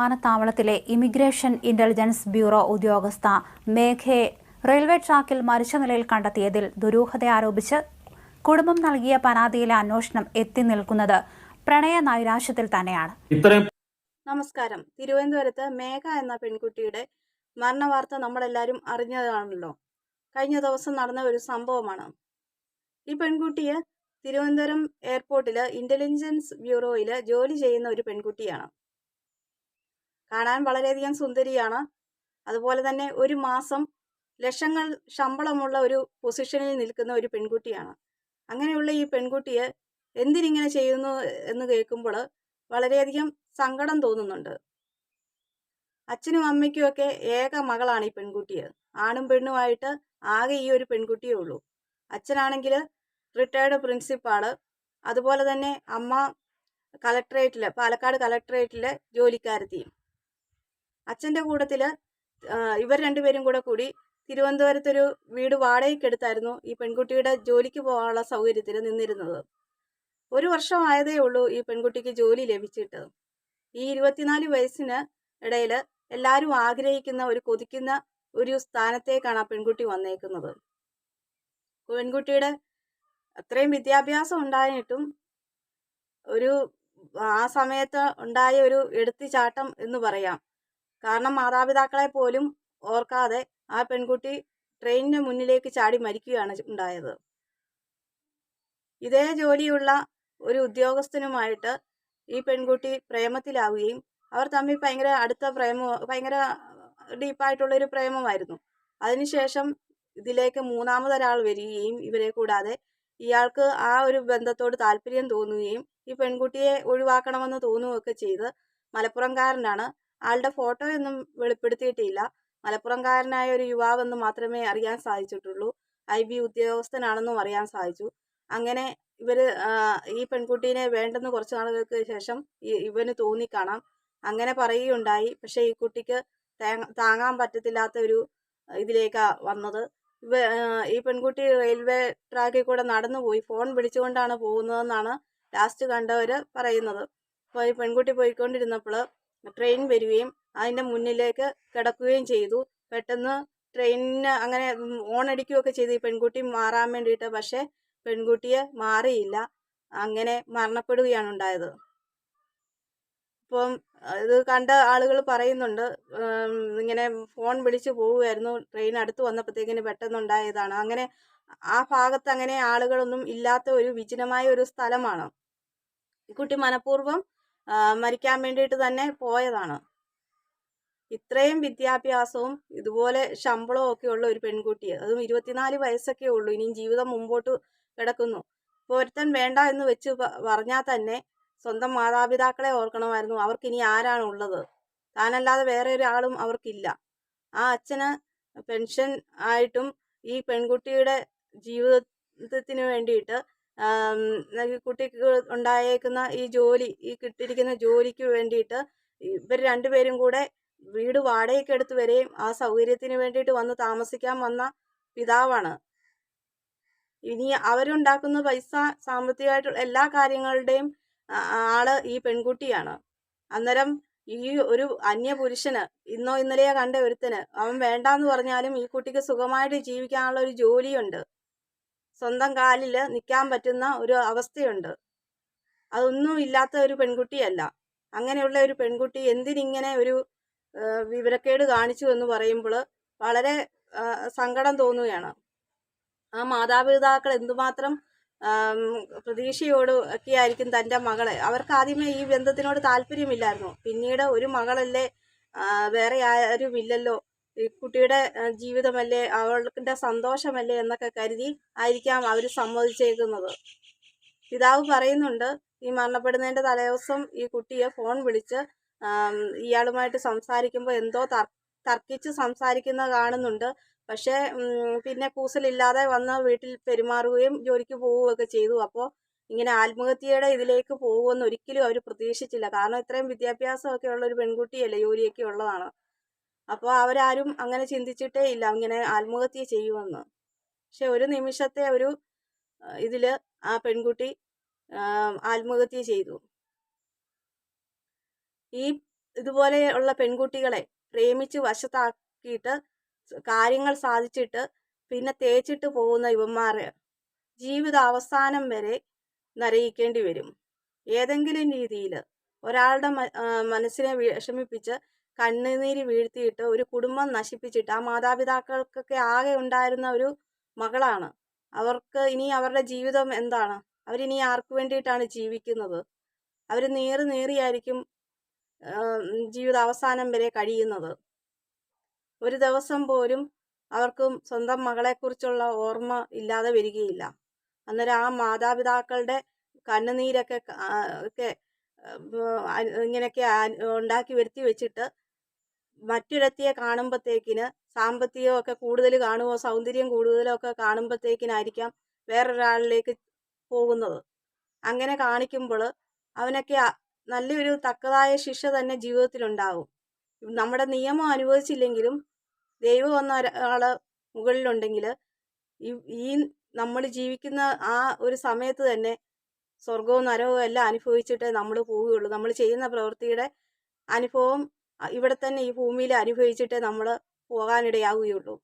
വിമാനത്താവളത്തിലെ immigration intelligence bureau ഉദ്യോഗസ്ഥ മേഘയെ railway ട്രാക്കിൽ മരിച്ച നിലയിൽ കണ്ടെത്തിയതിൽ ദുരൂഹത ആരോപിച്ച് കുടുംബം നൽകിയ പരാതിയിലെ അന്വേഷണം എത്തി നിൽക്കുന്നത് പ്രണയ നൈരാശ്യത്തിൽ തന്നെയാണ്. ഇത്രയും നമസ്കാരം. തിരുവനന്തപുരത്ത് മേഘ എന്ന പെൺകുട്ടിയുടെ മരണവാർത്ത നമ്മളെല്ലാവരും അറിഞ്ഞതാണല്ലോ. കഴിഞ്ഞ ദിവസം നടന്ന ഒരു സംഭവമാണ്. ഈ പെൺകുട്ടിയെ തിരുവനന്തപുരം എയർപോർട്ടിൽ ഇന്റലിജൻസ് ബ്യൂറോയിൽ ജോലി ചെയ്യുന്ന ഒരു പെൺകുട്ടിയാണ്. കാണാൻ വളരെയധികം സുന്ദരിയാണ്. അതുപോലെ തന്നെ ഒരു മാസം ലക്ഷങ്ങൾ ശമ്പളമുള്ള ഒരു പൊസിഷനിൽ നിൽക്കുന്ന ഒരു പെൺകുട്ടിയാണ്. അങ്ങനെയുള്ള ഈ പെൺകുട്ടിയെ എന്തിനിങ്ങനെ ചെയ്യുന്നു എന്ന് കേൾക്കുമ്പോൾ വളരെയധികം സങ്കടം തോന്നുന്നുണ്ട്. അച്ഛനും അമ്മയ്ക്കും ഒക്കെ ഏക മകളാണ് ഈ പെൺകുട്ടിയെ ആണും പെണ്ണുമായിട്ട് ആകെ ഈ ഒരു പെൺകുട്ടിയേ ഉള്ളൂ. അച്ഛനാണെങ്കിൽ റിട്ടയർഡ് പ്രിൻസിപ്പാൾ അതുപോലെ തന്നെ അമ്മ കലക്ടറേറ്റിൽ പാലക്കാട് കലക്ടറേറ്റിലെ ജോലിക്കാരത്തിയും അച്ഛന്റെ കൂട്ടത്തിൽ ഇവർ രണ്ടുപേരും കൂടെ കൂടി തിരുവനന്തപുരത്തൊരു വീട് വാടകയ്ക്കെടുത്തായിരുന്നു ഈ പെൺകുട്ടിയുടെ ജോലിക്ക് പോകാനുള്ള സൗകര്യത്തിൽ നിന്നിരുന്നത്. ഒരു വർഷമായതേ ഉള്ളൂ ഈ പെൺകുട്ടിക്ക് ജോലി ലഭിച്ചിട്ട്. ഈ ഇരുപത്തിനാല് വയസ്സിന് ഇടയിൽ എല്ലാവരും ആഗ്രഹിക്കുന്ന ഒരു കൊതിക്കുന്ന ഒരു സ്ഥാനത്തേക്കാണ് ആ പെൺകുട്ടി വന്നേക്കുന്നത്. പെൺകുട്ടിയുടെ അത്രയും വിദ്യാഭ്യാസം ഉണ്ടായിട്ടും ഒരു ആ സമയത്ത് ഉണ്ടായ ഒരു എടുത്തുചാട്ടം എന്ന് പറയാം. കാരണം മാതാപിതാക്കളെ പോലും ഓർക്കാതെ ആ പെൺകുട്ടി ട്രെയിനിന്റെ മുന്നിലേക്ക് ചാടി മരിക്കുകയാണ് ഉണ്ടായത്. ഇതേ ജോലിയുള്ള ഒരു ഉദ്യോഗസ്ഥനുമായിട്ട് ഈ പെൺകുട്ടി പ്രേമത്തിലാവുകയും അവർ തമ്മിൽ ഭയങ്കര അടുത്ത പ്രേമ ഭയങ്കര ഡീപ്പായിട്ടുള്ളൊരു പ്രേമമായിരുന്നു. അതിനുശേഷം ഇതിലേക്ക് മൂന്നാമതൊരാൾ വരികയും ഇവരെ കൂടാതെ ഇയാൾക്ക് ആ ഒരു ബന്ധത്തോട് താല്പര്യം തോന്നുകയും ഈ പെൺകുട്ടിയെ ഒഴിവാക്കണമെന്ന് തോന്നുകയൊക്കെ ചെയ്ത് മലപ്പുറംകാരനാണ് ആളുടെ ഫോട്ടോയൊന്നും വെളിപ്പെടുത്തിയിട്ടില്ല. മലപ്പുറംകാരനായ ഒരു യുവാവെന്ന് മാത്രമേ അറിയാൻ സാധിച്ചിട്ടുള്ളൂ. ഐ ബി ഉദ്യോഗസ്ഥനാണെന്നും അറിയാൻ സാധിച്ചു. അങ്ങനെ ഇവർ ഈ പെൺകുട്ടീനെ വേണ്ടെന്ന് കുറച്ച് നാളുകൾക്ക് ശേഷം ഇവന് തോന്നിക്കാണാം. അങ്ങനെ പറയുകയുണ്ടായി. പക്ഷേ ഈ കുട്ടിക്ക് താങ്ങാൻ പറ്റത്തില്ലാത്ത ഒരു ഇതിലേക്കാ വന്നത്. ഈ പെൺകുട്ടി റെയിൽവേ ട്രാക്കിൽ കൂടെ നടന്നുപോയി. ഫോൺ വിളിച്ചുകൊണ്ടാണ് പോകുന്നതെന്നാണ് ലാസ്റ്റ് കണ്ടവർ പറയുന്നത്. അപ്പോൾ ഈ പെൺകുട്ടി പോയിക്കൊണ്ടിരുന്നപ്പോൾ ട്രെയിൻ വരികയും അതിന്റെ മുന്നിലേക്ക് കിടക്കുകയും ചെയ്തു. പെട്ടെന്ന് ട്രെയിനിന് അങ്ങനെ ഓൺ ചെയ്തു. ഈ പെൺകുട്ടി മാറാൻ വേണ്ടിയിട്ട് പക്ഷേ പെൺകുട്ടിയെ മാറിയില്ല. അങ്ങനെ മരണപ്പെടുകയാണ് ഉണ്ടായത്. ഇപ്പം ഇത് കണ്ട ആളുകൾ പറയുന്നുണ്ട് ഇങ്ങനെ ഫോൺ വിളിച്ചു പോവുമായിരുന്നു ട്രെയിൻ അടുത്ത് വന്നപ്പോഴത്തേക്കിന് പെട്ടെന്നുണ്ടായതാണ്. അങ്ങനെ ആ ഭാഗത്ത് അങ്ങനെ ആളുകളൊന്നും ഇല്ലാത്ത ഒരു വിജനമായ ഒരു സ്ഥലമാണ്. കുട്ടി മനഃപൂർവം മരിക്കാൻ വേണ്ടിയിട്ട് തന്നെ പോയതാണ്. ഇത്രയും വിദ്യാഭ്യാസവും ഇതുപോലെ ശമ്പളവും ഒക്കെ ഉള്ള ഒരു പെൺകുട്ടിയെ അതും ഇരുപത്തിനാല് വയസ്സൊക്കെ ഉള്ളൂ ഇനിയും ജീവിതം മുമ്പോട്ട് കിടക്കുന്നു. പൊരുത്തൻ വേണ്ട എന്ന് വെച്ച് പറഞ്ഞാൽ തന്നെ സ്വന്തം മാതാപിതാക്കളെ ഓർക്കണമായിരുന്നു അവർക്ക് ഇനി ആരാണ് ഉള്ളത്? താനല്ലാതെ വേറെ ഒരാളും അവർക്കില്ല. ആ അച്ഛന് പെൻഷൻ ആയിട്ടും ഈ പെൺകുട്ടിയുടെ ജീവിതത്തിന് വേണ്ടിയിട്ട് കുട്ടിക്ക് ഉണ്ടായേക്കുന്ന ഈ ജോലി ഈ കിട്ടിയിരിക്കുന്ന ജോലിക്ക് വേണ്ടിയിട്ട് ഇവർ രണ്ടുപേരും കൂടെ വീട് വാടകയ്ക്ക് എടുത്ത് വരെയും ആ സൗകര്യത്തിന് വേണ്ടിയിട്ട് വന്ന് താമസിക്കാൻ വന്ന പിതാവാണ്. ഇനി അവരുണ്ടാക്കുന്ന പൈസ സാമ്പത്തികമായിട്ടുള്ള എല്ലാ കാര്യങ്ങളുടെയും ആൾ ഈ പെൺകുട്ടിയാണ്. അന്നേരം ഈ ഒരു അന്യപുരുഷന് ഇന്നോ ഇന്നലെയോ കണ്ട ഒരുത്തന് അവൻ വേണ്ടാന്ന് പറഞ്ഞാലും ഈ കുട്ടിക്ക് സുഖമായിട്ട് ജീവിക്കാനുള്ള ഒരു ജോലിയുണ്ട്. സ്വന്തം കാലിൽ നിൽക്കാൻ പറ്റുന്ന ഒരു അവസ്ഥയുണ്ട്. അതൊന്നും ഇല്ലാത്ത ഒരു പെൺകുട്ടിയല്ല. അങ്ങനെയുള്ള ഒരു പെൺകുട്ടി എന്തിനിങ്ങനെ ഒരു വിവരക്കേട് കാണിച്ചു എന്ന് പറയുമ്പോൾ വളരെ സങ്കടം തോന്നുകയാണ്. ആ മാതാപിതാക്കൾ എന്തുമാത്രം പ്രതീക്ഷയോട് ഒക്കെ ആയിരിക്കും തന്റെ മകളെ. അവർക്ക് ആദ്യമേ ഈ ബന്ധത്തിനോട് താല്പര്യമില്ലായിരുന്നു. പിന്നീട് ഒരു മകളല്ലേ വേറെ ആരും ഇല്ലല്ലോ ഈ കുട്ടിയുടെ ജീവിതമല്ലേ അവളുടെ സന്തോഷമല്ലേ എന്നൊക്കെ കരുതി ആയിരിക്കാം അവർ സമ്മതിച്ചേക്കുന്നത്. പിതാവ് പറയുന്നുണ്ട് ഈ മരണപ്പെടുന്നതിന്റെ തലേദിവസം ഈ കുട്ടിയെ ഫോൺ വിളിച്ച് ഇയാളുമായിട്ട് സംസാരിക്കുമ്പോൾ എന്തോ തർക്കിച്ച് സംസാരിക്കുന്നത് കാണുന്നുണ്ട്. പക്ഷേ പിന്നെ കൂസലില്ലാതെ വന്ന് വീട്ടിൽ പെരുമാറുകയും ജോലിക്ക് പോവുകയൊക്കെ ചെയ്തു. അപ്പോൾ ഇങ്ങനെ ആത്മഹത്യയുടെ ഇതിലേക്ക് പോകുമെന്ന് ഒരിക്കലും അവർ പ്രതീക്ഷിച്ചില്ല. കാരണം ഇത്രയും വിദ്യാഭ്യാസമൊക്കെ ഉള്ള ഒരു പെൺകുട്ടിയല്ലേ ജോലിയൊക്കെ ഉള്ളതാണ്. അപ്പോൾ അവരാരും അങ്ങനെ ചിന്തിച്ചിട്ടേ ഇല്ല. ഇങ്ങനെ ആത്മഹത്യ ചെയ്യുമെന്ന്. പക്ഷെ ഒരു നിമിഷത്തെ ഒരു ഇതിൽ ആ പെൺകുട്ടി ആത്മഹത്യ ചെയ്തു. ഈ ഇതുപോലെയുള്ള പെൺകുട്ടികളെ പ്രേമിച്ച് വശത്താക്കിയിട്ട് കാര്യങ്ങൾ സാധിച്ചിട്ട് പിന്നെ തേച്ചിട്ട് പോകുന്ന യുവന്മാർ ജീവിത അവസാനം വരെ നരയിക്കേണ്ടി വരും. ഏതെങ്കിലും രീതിയിൽ ഒരാളുടെ മനസ്സിനെ വിഷമിപ്പിച്ച് കണ്ണുനീര് വീഴ്ത്തിയിട്ട് ഒരു കുടുംബം നശിപ്പിച്ചിട്ട് ആ മാതാപിതാക്കൾക്കൊക്കെ ആകെ ഉണ്ടായിരുന്ന ഒരു മകളാണ്. അവർക്ക് ഇനി അവരുടെ ജീവിതം എന്താണ്? അവരിനി ആർക്കു വേണ്ടിയിട്ടാണ് ജീവിക്കുന്നത്? അവർ നേറി നേറിയായിരിക്കും ജീവിത അവസാനം വരെ കഴിയുന്നത്. ഒരു ദിവസം പോലും അവർക്കും സ്വന്തം മകളെക്കുറിച്ചുള്ള ഓർമ്മ ഇല്ലാതെ വരികയില്ല. അന്നേരം ആ മാതാപിതാക്കളുടെ കണ്ണുനീരൊക്കെ ഒക്കെ ഇങ്ങനെയൊക്കെ ഉണ്ടാക്കി വരുത്തി വെച്ചിട്ട് മറ്റൊരത്തിയെ കാണുമ്പോഴത്തേക്കിന് സാമ്പത്തികമൊക്കെ കൂടുതൽ കാണുമോ സൗന്ദര്യം കൂടുതലോ ഒക്കെ കാണുമ്പോഴത്തേക്കിനായിരിക്കാം വേറൊരാളിലേക്ക് പോകുന്നത്. അങ്ങനെ കാണിക്കുമ്പോൾ അവനൊക്കെ നല്ലൊരു തക്കതായ ശിക്ഷ തന്നെ ജീവിതത്തിലുണ്ടാവും. നമ്മുടെ നിയമം അനുവദിച്ചില്ലെങ്കിലും ദൈവം എന്ന ഒരാൾ മുകളിലുണ്ടെങ്കിൽ ഈ നമ്മൾ ജീവിക്കുന്ന ആ ഒരു സമയത്ത് തന്നെ സ്വർഗവും നരകവും എല്ലാം അനുഭവിച്ചിട്ടേ നമ്മൾ പോവുകയുള്ളൂ. നമ്മൾ ചെയ്യുന്ന പ്രവൃത്തിയുടെ അനുഭവം ഇവിടെ തന്നെ ഈ ഭൂമിയിൽ അനുഭവിച്ചിട്ടേ നമ്മൾ പോകാനിടയാവുകയുള്ളൂ.